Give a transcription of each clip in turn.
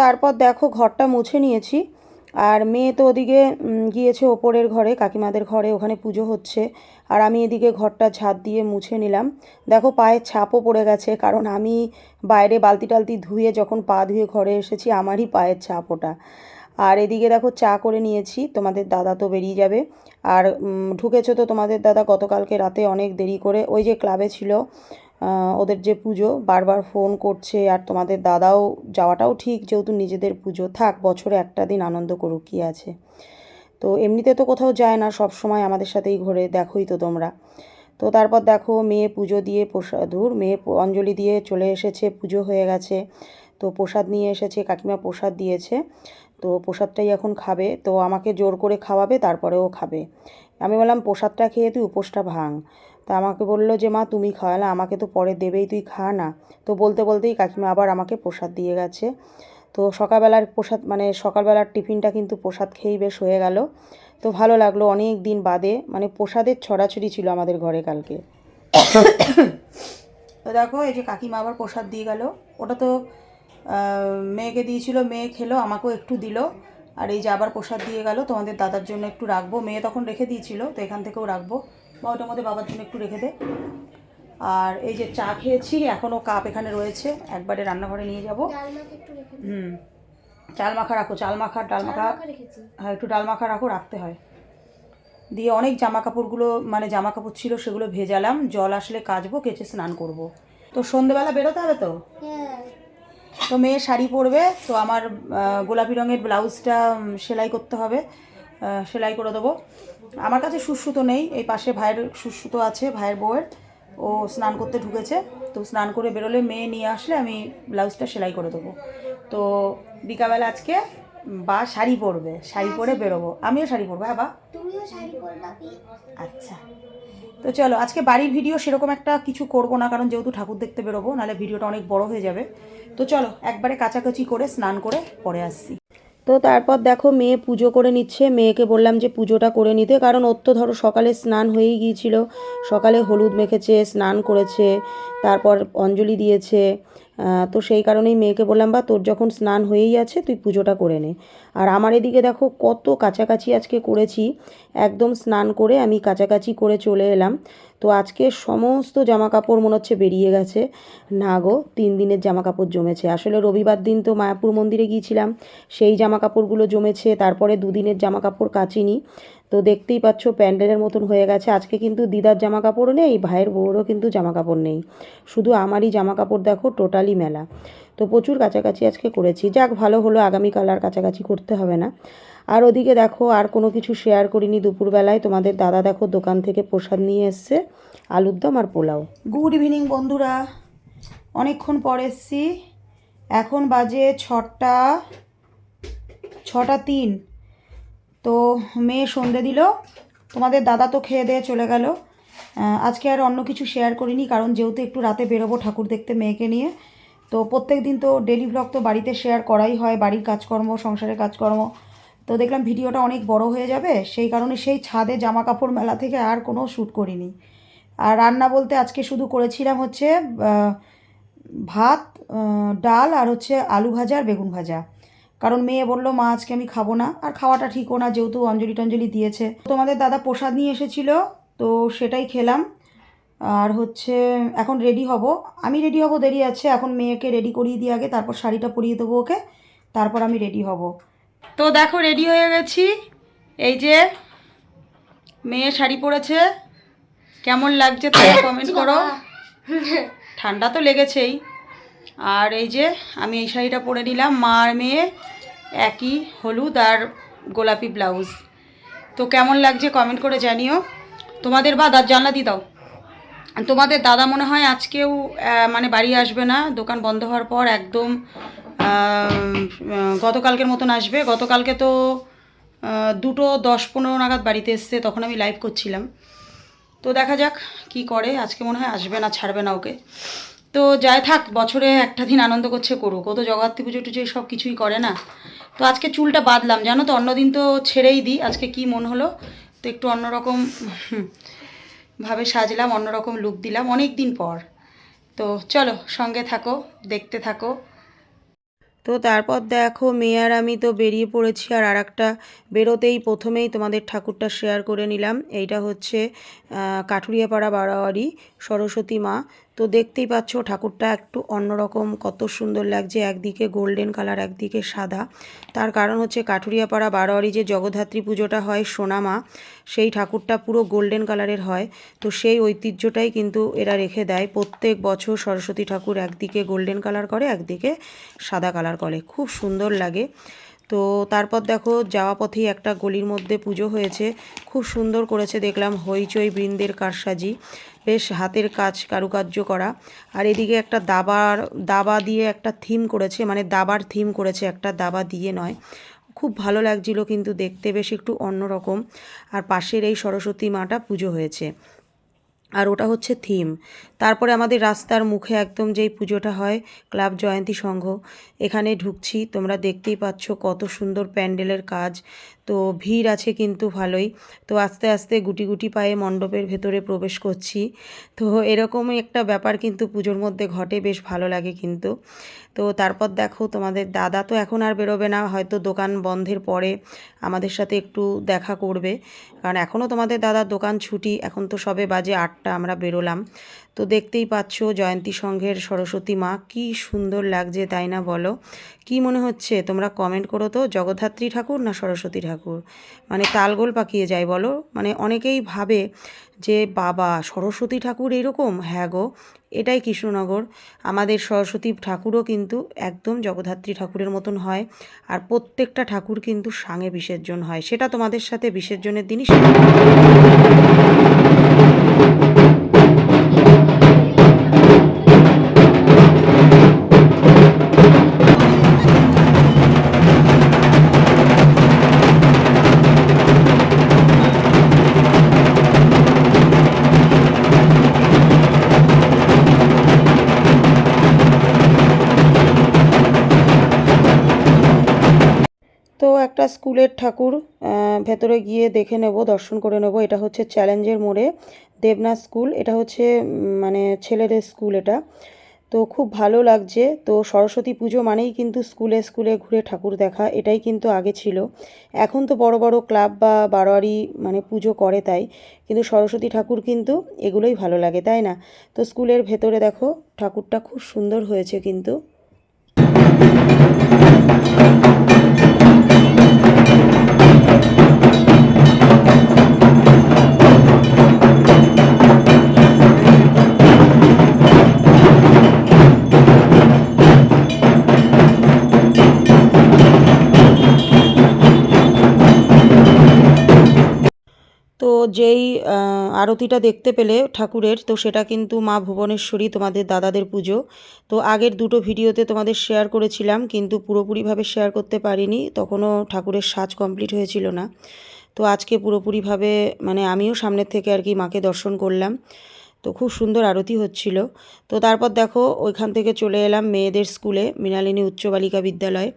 তারপর দেখো ঘরটা মুছে নিয়েছি। আর মেয়ে তো ওদিকে গিয়েছে ওপরের ঘরে, কাকিমাদের ঘরে, ওখানে পুজো হচ্ছে। আর আমি এদিকে ঘরটা ঝাঁট দিয়ে মুছে নিলাম। দেখো পায়ের ছাপও পড়ে গেছে, কারণ আমি বাইরে বালতি টালতি ধুয়ে যখন পা ধুয়ে ঘরে এসেছি, আমারই পায়ের ছাপ ওটা। আর এদিকে দেখো চা করে নিয়েছি, তোমাদের দাদা তো বেরিয়ে যাবে। আর ঢুকেছো তো তোমাদের দাদা গতকালকে রাতে অনেক দেরি করে, ওই যে ক্লাবে ছিল ওদের যে পুজো, বারবার ফোন করছে, আর তোমাদের দাদাও যাওয়াটাও ঠিক, যেহেতু নিজেদের পুজো। থাক, বছরে একটা দিন আনন্দ করুক, কী আছে। তো এমনিতে তো কোথাও যায় না, সব সময় আমাদের সাথেই ঘোরে, দেখোই তো তোমরা। তো তারপর দেখো, মেয়ে পুজো দিয়ে প্রসাদ ধুর, মেয়ে অঞ্জলি দিয়ে চলে এসেছে, পুজো হয়ে গেছে। তো প্রসাদ নিয়ে এসেছে, কাকিমা প্রসাদ দিয়েছে। তো প্রসাদটাই এখন খাবে। তো আমাকে জোর করে খাওয়াবে, তারপরেও খাবে। আমি বললাম, প্রসাদটা খেয়ে তুই উপোসটা ভাঙ। তা আমাকে বলল যে, মা, তুমি খাওয়ালে আমাকে তো পরে দেবেই, তুই খা না। তো বলতে বলতেই কাকিমা আবার আমাকে প্রসাদ দিয়ে গেছে। তো সকালবেলার প্রসাদ মানে সকালবেলার টিফিনটা কিন্তু প্রসাদ খেয়েই বেশ হয়ে গেল। তো ভালো লাগল অনেক দিন বাদে মানে প্রসাদের ছড়াছড়ি ছিল আমাদের ঘরে কালকে। তো দেখো, এই যে কাকিমা আবার প্রসাদ দিয়ে গেল। ওটা তো মেয়েকে দিয়েছিল, মেয়ে খেলো, আমাকেও একটু দিল। আর এই যে আবার প্রসাদ দিয়ে গেল, তোমাদের দাদার জন্য একটু রাখব। মেয়ে তখন রেখে দিয়েছিল, তো এখান থেকেও রাখব। বা ওটার মধ্যে বাবার জন্য একটু রেখে দে। আর এই যে চা খেয়েছি এখনও কাপ এখানে রয়েছে। একবারে রান্নাঘরে নিয়ে যাব। হুম। চাল মাখা রাখো চাল মাখা ডাল মাখা। হ্যাঁ একটু ডাল মাখা রাখো রাখতে হয়। দিয়ে অনেক জামা কাপড়গুলো মানে জামা কাপড় ছিল সেগুলো ভেজালাম। জল আসলে কাচবো কেচে স্নান করব। তো সন্ধেবেলা বেরোতে হবে তো? হ্যাঁ। তো মেয়ে শাড়ি পরবে তো আমার গোলাপি রঙের ব্লাউজটা সেলাই করতে হবে। সেলাই করে দেবো। আমার কাছে সুসুতো নেই এই পাশে ভাইয়ের সুসুতো আছে ভাইয়ের বউয়ের। ও স্নান করতে ঢুকেছে তো স্নান করে বেরোলে মেয়ে নিয়ে আসলে আমি ব্লাউজটা সেলাই করে দেবো। তো বিকালবেলা আজকে বা শাড়ি পরবে শাড়ি পরে বেরোবো। আমিও শাড়ি পরবো হ্যাঁ বা? তুমিও শাড়ি পরবা আচ্ছা। তো চলো আজকে বাড়ির ভিডিও সেরকম একটা কিছু করব না কারণ যেহেতু ঠাকুর দেখতে বেরোবো নাহলে ভিডিওটা অনেক বড় হয়ে যাবে। তো চলো একবারে কাচাকাচি করে স্নান করে পরে আসছি। তো তারপর দেখো মেয়ে পুজো করে নিচ্ছে। মেয়েকে বললাম যে পুজোটা করে নিতে, কারণ ওর তো ধরো সকালে স্নান হয়েই গিয়েছিল। সকালে হলুদ মেখেছে, স্নান করেছে, তারপর অঞ্জলি দিয়েছে। তো সেই কারণেই মেয়েকে বললাম, বা, তোর যখন স্নান হয়েই আছে, তুই পুজোটা করে নে। আর আমার এদিকে দেখো কত কাছাকাছি আজকে করেছি। একদম স্নান করে আমি কাছাকাছি করে চলে এলাম। তো আজকে সমস্ত জামা কাপড় মনে হচ্ছে বেরিয়ে গেছে। না গো, তিন দিনের জামা কাপড় জমেছে। আসলে রবিবার দিন তো মায়াপুর মন্দিরে গিয়েছিলাম। সেই জামা কাপড়গুলো জমেছে, তারপরে দুদিনের জামা কাপড় কাচিনি। তো দেখতেই পাচ্ছ প্যান্ডেলের মতন হয়ে গেছে। আজকে কিন্তু দিদার জামা কাপড় নেই, ভাইয়ের বউরও কিন্তু জামা কাপড় নেই। শুধু আমারই জামা কাপড় দেখো, টোটালি মেলা। তো প্রচুর কাছাকাছি আজকে করেছি। যাক, ভালো হলো, আগামীকাল আর কাছাকাছি করতে হবে না। আর ওদিকে দেখো, আর কোনো কিছু শেয়ার করিনি দুপুরবেলায়। তোমাদের দাদা দেখো দোকান থেকে প্রসাদ নিয়ে এসছে, আলুর দম আর পোলাও। গুড ইভিনিং বন্ধুরা। অনেকক্ষণ পর এসছি। এখন বাজে ছটা ছটা তিন। তো মেয়ে সন্ধে দিল। তোমাদের দাদা তো খেয়ে দিয়ে চলে গেল। আজকে আর অন্য কিছু শেয়ার করিনি, কারণ যেহেতু একটু রাতে বেরোবো ঠাকুর দেখতে মেয়েকে নিয়ে। তো প্রত্যেক দিন তো ডেলি ব্লগ তো বাড়িতে শেয়ার করাই হয়, বাড়ির কাজকর্ম, সংসারের কাজকর্ম। তো দেখলাম ভিডিওটা অনেক বড় হয়ে যাবে, সেই কারণে সেই ছাদে জামা কাপড় মেলা থেকে আর কোনো শ্যুট করিনি। আর রান্না বলতে আজকে শুধু করেছিলাম হচ্ছে ভাত ডাল আর হচ্ছে আলু ভাজা আর বেগুন ভাজা। কারণ মেয়ে বলল মা আজকে আমি খাব না। আর খাওয়াটা ঠিকও না যেহেতু অঞ্জলি টঞ্জলি দিয়েছে। তোমাদের দাদা প্রসাদ নিয়ে এসেছিল তো সেটাই খেলাম। আর হচ্ছে এখন রেডি হব। আমি রেডি হব দেরি আছে। এখন মেয়েকে রেডি করিয়ে দিয়ে আগে তারপর শাড়িটা পরিয়ে দেবো ওকে। তারপর আমি রেডি হব। তো দেখো রেডি হয়ে গেছি। এই যে মেয়ে শাড়ি পরেছে। কেমন লাগছে তোমরা কমেন্ট করো। ঠান্ডা তো লেগেছেই। আর এই যে আমি এই শাড়িটা পরে নিলাম। মা আর মেয়ে একই হলুদ আর গোলাপি ব্লাউজ। তো কেমন লাগছে কমেন্ট করে জানিও। তোমাদের বা জানলা দিয়ে দাও। তোমাদের দাদা মনে হয় আজকেও মানে বাড়ি আসবে না। দোকান বন্ধ হওয়ার পর একদম গতকালকের মতন আসবে। গতকালকে তো দুটো দশ পনেরো নাগাদ বাড়িতে এসছে, তখন আমি লাইভ করছিলাম। তো দেখা যাক কি করে। আজকে মনে হয় আসবে না, ছাড়বে না ওকে। তো যাই থাক, বছরে একটা দিন আনন্দ করছে করুক। ও তো জগদ্ধাত্রী পুজো টুজো সব কিছুই করে না। তো আজকে চুলটা বাঁধলাম, জানো তো? অন্যদিন তো ছেড়েই দিই। আজকে কি মন হলো? তো একটু অন্যরকম ভাবে সাজলাম, অন্যরকম লুক দিলাম অনেক দিন পর। তো চলো, সঙ্গে থাকো, দেখতে থাকো। তো তারপর দেখো, মেয়ে আর আমি তো বেরিয়ে পড়েছি আর আর একটা বেরোতেই প্রথমেই তোমাদের ঠাকুরটা শেয়ার করে নিলাম। এইটা হচ্ছে কাঠুরিয়াপাড়া বাড়াবাড়ি সরস্বতী মা। তো দেখতেই পাচ্ছ ঠাকুরটা একটু অন্যরকম কত সুন্দর লাগছে, একদিকে গোল্ডেন কালার, একদিকে সাদা। তার কারণ হচ্ছে কাঠুরিয়াপাড়া বারোয়ারি যে জগদ্ধাত্রী পুজোটা হয় সোনামা, সেই ঠাকুরটা পুরো গোল্ডেন কালারের হয়। তো সেই ঐতিহ্যটাই কিন্তু এরা রেখে দেয়। প্রত্যেক বছর সরস্বতী ঠাকুর একদিকে গোল্ডেন কালার করে, একদিকে সাদা কালার করে। খুব সুন্দর লাগে। তো তারপর দেখো যাওয়া পথেই একটা গলির মধ্যে পুজো হয়েছে। খুব সুন্দর করেছে দেখলাম হইচই বৃন্দের কারসাজি। বেশ হাতের কাজ কারুকার্য করা। আর এদিকে একটা দাবার, দাবা দিয়ে একটা থিম করেছে মানে দাবার থিম করেছে, একটা দাবা দিয়ে নয়। খুব ভালো লাগছিল কিন্তু দেখতে, বেশ একটু অন্যরকম। আর পাশের এই সরস্বতী মাটা পুজো হয়েছে। আর ওটা হচ্ছে থিম তারপরে আমাদের রাস্তার মুখে একদম যেই পুজোটা হয়, ক্লাব জয়ন্তী সংঘ, এখানে ঢুকছি। তোমরা দেখতেই পাচ্ছ কত সুন্দর প্যান্ডেলের কাজ। তো ভিড় আছে কিন্তু ভালোই। তো আস্তে আস্তে গুটি গুটি পায়ে মণ্ডপের ভেতরে প্রবেশ করছি। তো এরকমই একটা ব্যাপার কিন্তু পুজোর মধ্যে ঘটে, বেশ ভালো লাগে কিন্তু। তো তারপর দেখো তোমাদের দাদা তো এখন আর বেরোবে না, হয়তো দোকান বন্ধের পরে আমাদের সাথে একটু দেখা করবে। কারণ এখনও তোমাদের দাদার দোকান ছুটি, এখন তো সবে বাজে আটটা, আমরা বেরোলাম। তো দেখতেই পাচ্ছ জয়ন্তী সংঘের সরস্বতী মা, কি সুন্দর লাগছে, তাই না বলো? কি মনে হচ্ছে? তোমরা কমেন্ট করো তো, জগদ্ধাত্রী ঠাকুর না সরস্বতী ঠাকুর? মানে তালগোল পাকিয়ে যায় বলো। মানে অনেকেই ভাবে যে, বাবা, সরস্বতী ঠাকুর এরকম? হ্যাঁ গো, এটাই কৃষ্ণনগর। আমাদের সরস্বতী ঠাকুরও কিন্তু একদম জগদ্ধাত্রী ঠাকুরের মতন হয় আর প্রত্যেকটা ঠাকুর কিন্তু সাঙে বিসর্জন হয়। সেটা তোমাদের সাথে বিসর্জনের দিনই একটা স্কুলের ঠাকুর ভেতরে গিয়ে দেখে নেব, দর্শন করে নেব। এটা হচ্ছে চ্যালেঞ্জের মোড়ে দেবনাথ স্কুল। এটা হচ্ছে মানে ছেলেদের স্কুল এটা। তো খুব ভালো লাগছে। তো সরস্বতী পুজো মানেই কিন্তু স্কুলে স্কুলে ঘুরে ঠাকুর দেখা। এটাই কিন্তু আগে ছিল। এখন তো বড় বড় ক্লাব বা বারোয়ারি মানে পুজো করে তাই। কিন্তু সরস্বতী ঠাকুর কিন্তু এগুলোই ভালো লাগে, তাই না? তো স্কুলের ভেতরে দেখো, ঠাকুরটা খুব সুন্দর হয়েছে কিন্তু। যেই আরতিটা দেখতে পেলে ঠাকুরের, তো সেটা কিন্তু মা ভুবনেশ্বরী তোমাদের দাদাদের পুজো। তো আগের দুটো ভিডিওতে তোমাদের শেয়ার করেছিলাম, কিন্তু পুরোপুরিভাবে শেয়ার করতে পারিনি, তখনও ঠাকুরের সাজ কমপ্লিট হয়েছিল না। তো আজকে পুরোপুরিভাবে মানে আমিও সামনের থেকে আর কি মাকে দর্শন করলাম। তো খুব সুন্দর আরতি হচ্ছিল। তো তারপর দেখো, ওইখান থেকে চলে এলাম মেয়েদের স্কুলে, মৃণালিনী উচ্চ বালিকা বিদ্যালয়।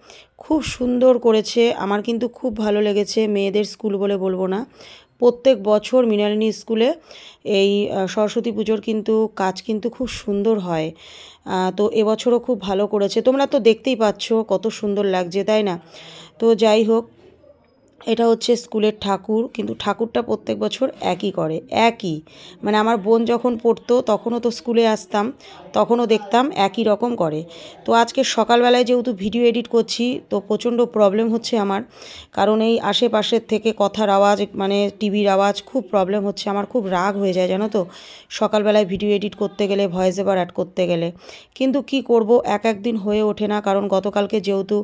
খুব সুন্দর করেছে, আমার কিন্তু খুব ভালো লেগেছে মেয়েদের স্কুল বলে বলব না। প্রত্যেক বছর মৃণালিনী স্কুলে এই সরস্বতী পুজোর কিন্তু কাজ কিন্তু খুব সুন্দর হয়। তো এবছরও খুব ভালো করেছে। তোমরা তো দেখতেই পাচ্ছ কত সুন্দর লাগছে, তাই না? তো যাই হোক, এটা হচ্ছে স্কুলের ঠাকুর, কিন্তু ঠাকুরটা প্রত্যেক বছর একই করে, একই। মানে আমার বোন যখন পড়তো তখনও তো স্কুলে আসতাম। তখনও দেখতাম একই রকম করে। তো আজকে সকালবেলায় যেহেতু ভিডিও এডিট করছি, তো প্রচণ্ড প্রবলেম হচ্ছে আমার। কারণ এই আশেপাশের থেকে কথার আওয়াজ মানে টিভির আওয়াজ খুব প্রবলেম হচ্ছে। আমার খুব রাগ হয়ে যায়, জানো তো? সকালবেলায় ভিডিও এডিট করতে গেলে ভয়েস এবার অ্যাড করতে গেলে। কিন্তু কি করব? এক এক দিন হয়ে ওঠে না। কারণ গতকালকে যেহেতু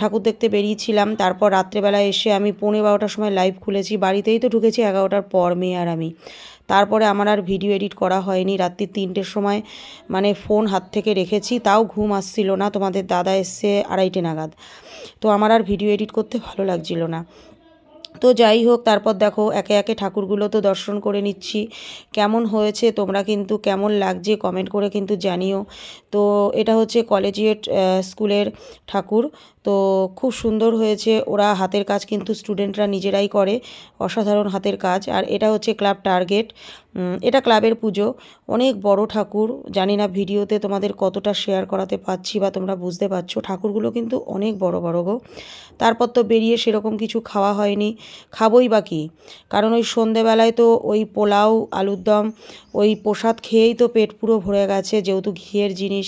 ঠাকুর দেখতে বেরিয়েছিলাম, তারপর রাত্রেবেলায় এসে আমি পৌনে বারোটার সময় লাইভ খুলেছি। বাড়িতেই তো ঢুকেছি এগারোটার পর মেয়ে আর আমি। তারপরে আমার আর ভিডিও এডিট করা হয়নি। রাত্রি তিনটের সময় মানে ফোন হাত থেকে রেখেছি, তাও ঘুম আসছিল না। তোমাদের দাদা এসছে আড়াইটে নাগাদ। তো আমার আর ভিডিও এডিট করতে ভালো লাগছিল না। তো যাই হোক, তারপর দেখো একে একে ঠাকুরগুলো তো দর্শন করে নিচ্ছি। কেমন হয়েছে, তোমরা কিন্তু কেমন লাগছে কমেন্ট করে কিন্তু জানিও। তো এটা হচ্ছে কলেজিয়েট স্কুলের ঠাকুর। তো খুব সুন্দর হয়েছে। ওরা হাতের কাজ কিন্তু স্টুডেন্টরা নিজেরাই করে। অসাধারণ হাতের কাজ। আর এটা হচ্ছে ক্লাব টার্গেট এটা ক্লাবের পুজো। অনেক বড় ঠাকুর। জানি না ভিডিওতে তোমাদের কতটা শেয়ার করাতে পাচ্ছি বা তোমরা বুঝতে পারছ। ঠাকুরগুলো কিন্তু অনেক বড় বড় গো। তারপর তো বেরিয়ে সেরকম কিছু খাওয়া হয়নি। খাবোই বা কি? কারণ ওই সন্ধেবেলায় তো ওই পোলাও আলুর দম ওই প্রসাদ খেয়েই তো পেট পুরো ভরে গেছে। যেহেতু ঘিয়ের জিনিস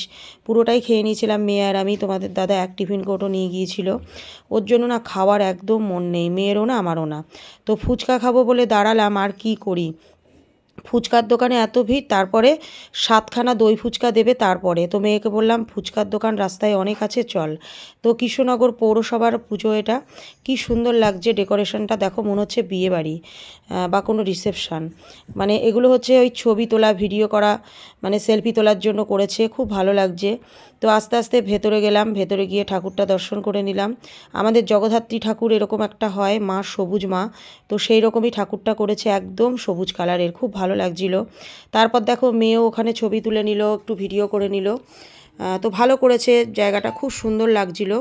পুরোটাই খেয়ে নিয়েছিলাম মেয়ে আর আমি। তোমাদের দাদা এক টিফিন কোটো নিয়ে গিয়েছিল। ওর জন্য না খাওয়ার একদম মন নেই। মেয়েরও না, আমারও না। তো ফুচকা খাব বলে দাঁড়ালাম, আর কি করি? ফুচকার দোকানে এত ভিড়, তারপরে সাতখানা দই ফুচকা দেবে তারপরে। তো মেয়েকে বললাম, ফুচকার দোকান রাস্তায় অনেক আছে, চল। তো কৃষ্ণনগর পৌরসভার পুজো এটা। কি সুন্দর লাগছে ডেকোরেশনটা, দেখো মনে হচ্ছে বিয়ে বাড়ি বা কোনো রিসেপশান। মানে এগুলো হচ্ছে ওই ছবি তোলা, ভিডিও করা মানে সেলফি তোলার জন্য করেছে, খুব ভালো লাগছে। তো আস্তে আস্তে ভেতরে গেলাম, ভেতরে গিয়ে ঠাকুরটা দর্শন করে নিলাম। আমাদের জগদ্ধাত্রী ঠাকুর এরকম একটা হয়, মা সবুজ মা। তো সেই রকমই ঠাকুরটা করেছে, একদম সবুজ কালারের, খুব ভালো লাগছিল। তারপর দেখো মেয়েও ওখানে ছবি তুলে নিল, একটু ভিডিও করে নিল। তো ভালো করেছে, জায়গাটা খুব সুন্দর লাগছিল।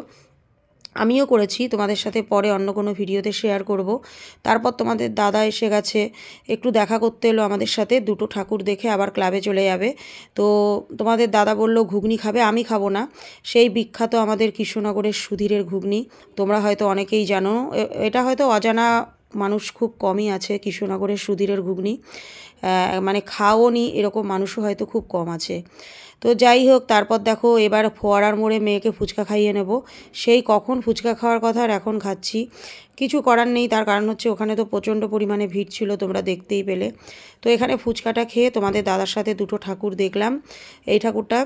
আমিও করেছি, তোমাদের সাথে পরে অন্য কোনো ভিডিওতে শেয়ার করব। তারপর তোমাদের দাদা এসে গেছে, একটু দেখা করতে এলো আমাদের সাথে, দুটো ঠাকুর দেখে আবার ক্লাবে চলে যাবে। তো তোমাদের দাদা বলল, ঘুগনি খাবে, আমি খাব না। সেই বিখ্যাত আমাদের কৃষ্ণনগরের সুধীরের ঘুগনি, তোমরা হয়তো অনেকেই জানো। এটা হয়তো অজানা মানুষ খুব কমই আছে কৃষ্ণনগরের সুধীরের ঘুগনি। মানে খাওও নি, এরকম মানুষও হয়তো খুব কম আছে। তো যাই হোক, তারপর দেখো এবার ফোয়ারার মোড়ে মেয়েকে ফুচকা খাইয়ে নেব। সেই কখন ফুচকা খাওয়ার কথা আর এখন খাচ্ছি। কিছু করার নেই, তার কারণ হচ্ছে ওখানে তো প্রচণ্ড পরিমাণে ভিড় ছিল, তোমরা দেখতেই পেলে। তো এখানে ফুচকাটা খেয়ে তোমাদের দাদার সাথে দুটো ঠাকুর দেখলাম। এই ঠাকুরটা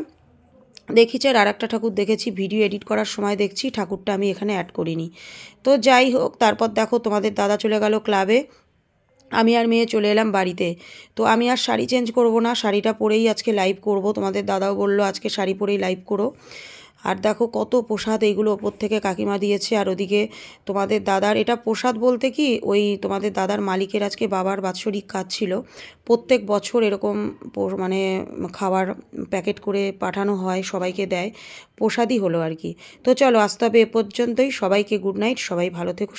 দেখেছি আর একটা ঠাকুর দেখেছি, ভিডিও এডিট করার সময় দেখছি, ঠাকুরটা আমি এখানে অ্যাড করিনি। তো যাই হোক, তারপর দেখো তোমাদের দাদা চলে গেল ক্লাবে আমি আর মেয়ে চলে এলাম বাড়িতে। তো আমি আর শাড়ি চেঞ্জ করব না, শাড়িটা পরেই আজকে লাইভ করব। তোমাদের দাদাও বলল আজকে শাড়ি পরেই লাইভ করো। আর দেখো কত প্রসাদ এইগুলো ওপর থেকে কাকিমা দিয়েছে। আর ওদিকে তোমাদের দাদার, এটা প্রসাদ বলতে কি, ওই তোমাদের দাদার মালিকের আজকে বাবার বাৎসরিক কাজ ছিল। প্রত্যেক বছর এরকম মানে খাবার প্যাকেট করে পাঠানো হয়, সবাইকে দেয়। প্রসাদই হলো আর কি। তো চলো আসতে হবে এ পর্যন্তই। সবাইকে গুড নাইট সবাই ভালো থেকো